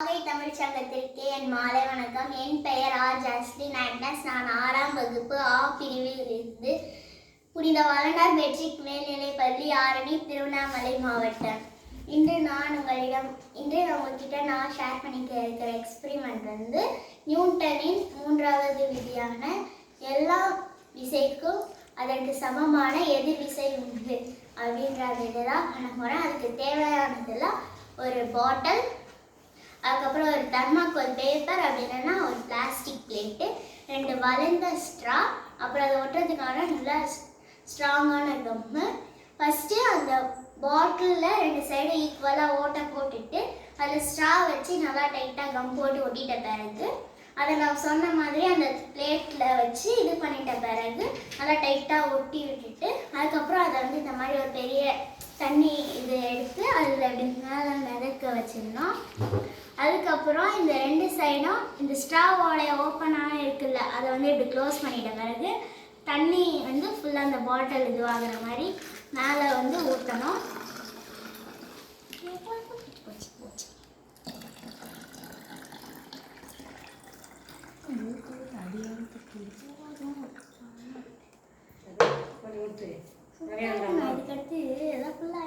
நாகை தமிழ் சங்கத்திற்கு என். மாலை வணக்கம். என் பெயர் ஆர். ஜஸ்லின் அட்னஸ் நான் ஆறாம் வகுப்பு ஆ பிரிவில் இருந்து புனித வளனார் மெட்ரிக் மேல்நிலைப் பள்ளி ஆரணி திருவண்ணாமலை மாவட்டம். இன்று நான் உங்களிடம் இன்று நான் உங்ககிட்ட நான் ஷேர் பண்ணிக்க இருக்கிற எக்ஸ்பிரிமெண்ட் வந்து நியூட்டனின் மூன்றாவது விதியான எல்லா விசைக்கும் அதற்கு சமமான எது விசை உண்டு அப்படின்றத தான் பண்ண போகிறேன் அதுக்கு தேவையானதெல்லாம் ஒரு பாட்டில் தர்மாக்கோல் பேப்பர் அப்படி இல்லைன்னா ஒரு பிளாஸ்டிக் பிளேட்டு ரெண்டு வளைந்த ஸ்ட்ரா அப்புறம் அதை ஒட்டுறதுக்கான நல்லா ஸ்ட்ராங்கான கம்மு ஃபஸ்ட்டு அந்த பாட்டிலில் ரெண்டு சைடு ஈக்குவலாக ஓட்டை போட்டுட்டு அதில் ஸ்ட்ரா வச்சு நல்லா டைட்டாக கம் போட்டு ஒட்டிட்ட பிறகு அதை நான் சொன்ன மாதிரி அந்த பிளேட்டில் வச்சு இது பண்ணிட்ட பிறகு நல்லா டைட்டாக ஒட்டி விட்டுட்டு அதுக்கப்புறம் அதை வந்து இந்த மாதிரி ஒரு பெரிய தண்ணி இது எடுத்து அதில் அப்படி வச்சிடணும் அதுக்கப்புறம் இந்த ரெண்டு சைடும் இந்த ஸ்ட்ராவோடைய ஓப்பனாக இருக்குல்ல அதை வந்து இப்படி க்ளோஸ் பண்ணிட்ட பிறகு தண்ணி வந்து ஃபுல்லாக அந்த பாட்டில் இதுவாகிற மாதிரி மேலே வந்து ஊற்றணும் ஊத்து நிறையா இருந்தா